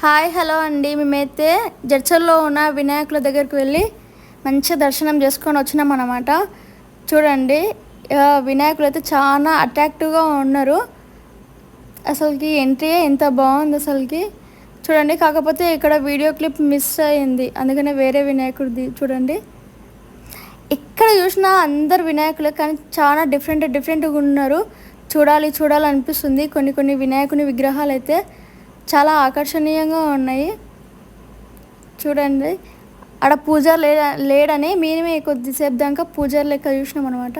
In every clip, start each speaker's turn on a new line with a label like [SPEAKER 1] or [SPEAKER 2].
[SPEAKER 1] Hi hello అండి. మేమైతే జడ్చల్లో ఉన్న వినాయకుల దగ్గరికి వెళ్ళి మంచిగా దర్శనం చేసుకొని వచ్చినాం అనమాట చూడండి వినాయకులు అయితే చాలా అట్రాక్టివ్గా ఉన్నారు. అసలుకి ఎంట్రీ ఎంత బాగుంది అసలుకి. చూడండి కాకపోతే ఇక్కడ వీడియో క్లిప్ మిస్ అయింది. అందుకనే వేరే వినాయకుడిది చూడండి. ఎక్కడ చూసినా అందరు వినాయకులే కానీ చాలా డిఫరెంట్ డిఫరెంట్గా ఉన్నారు. చూడాలి చూడాలనిపిస్తుంది కొన్ని కొన్ని వినాయకుని విగ్రహాలు అయితే చాలా ఆకర్షణీయంగా ఉన్నాయి. చూడండి. ఆడ పూజ లే లేడని మేమే కొద్దిసేపు దాకా పూజ లెక్క చూసినాం అనమాట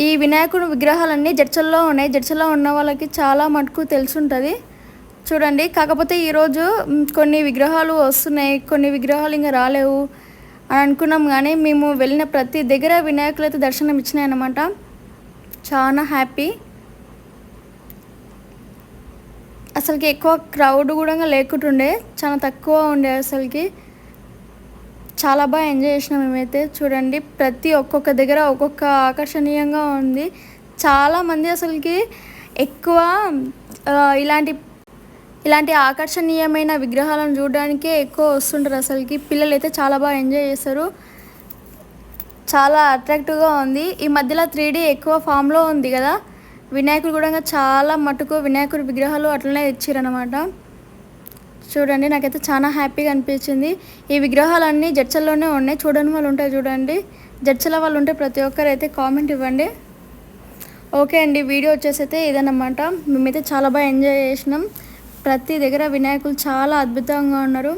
[SPEAKER 1] ఈ వినాయకుడు విగ్రహాలన్నీ జడ్చల్లో ఉన్నాయి. జడ్చల్లో ఉన్న వాళ్ళకి చాలా మటుకు తెలుసుంటుంది. చూడండి. కాకపోతే ఈరోజు కొన్ని విగ్రహాలు వస్తున్నాయి. కొన్ని విగ్రహాలు ఇంకా రాలేవు. అని అనుకున్నాం కానీ మేము వెళ్ళిన ప్రతి దగ్గర వినాయకులు అయితే దర్శనం ఇచ్చినాయి అన్నమాట చాలా హ్యాపీ. అసలుకి ఎక్కువ క్రౌడ్ కూడా లేకుంటుండే చాలా తక్కువ ఉండే అసలుకి. చాలా బాగా ఎంజాయ్ చేసినాం మేమైతే చూడండి. ప్రతి ఒక్కొక్క దగ్గర ఒక్కొక్క ఆకర్షణీయంగా ఉంది. చాలామంది అసలుకి ఎక్కువ ఇలాంటి ఇలాంటి ఆకర్షణీయమైన విగ్రహాలను చూడడానికే ఎక్కువ వస్తుంటారు అసలుకి. పిల్లలు అయితే చాలా బాగా ఎంజాయ్ చేస్తారు. చాలా అట్రాక్టివ్గా ఉంది. ఈ మధ్యలో త్రీ డీ ఎక్కువ ఫామ్లో ఉంది కదా. వినాయకుడు కూడా చాలా మటుకు వినాయకుడి విగ్రహాలు అట్లనే ఇచ్చారనమాట చూడండి నాకైతే చాలా హ్యాపీగా అనిపించింది. ఈ విగ్రహాలన్నీ జడ్చల్లోనే ఉన్నాయి. చూడని వాళ్ళు ఉంటాయి చూడండి. జడ్చల వాళ్ళు ఉంటే ప్రతి ఒక్కరు అయితే కామెంట్ ఇవ్వండి. ఓకే అండి వీడియో వచ్చేసి అయితే ఇదన్నమాట. మేమైతే చాలా బాగా ఎంజాయ్ చేసినాం. ప్రతి దగ్గర వినాయకులు చాలా అద్భుతంగా ఉన్నారు.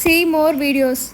[SPEAKER 1] See more videos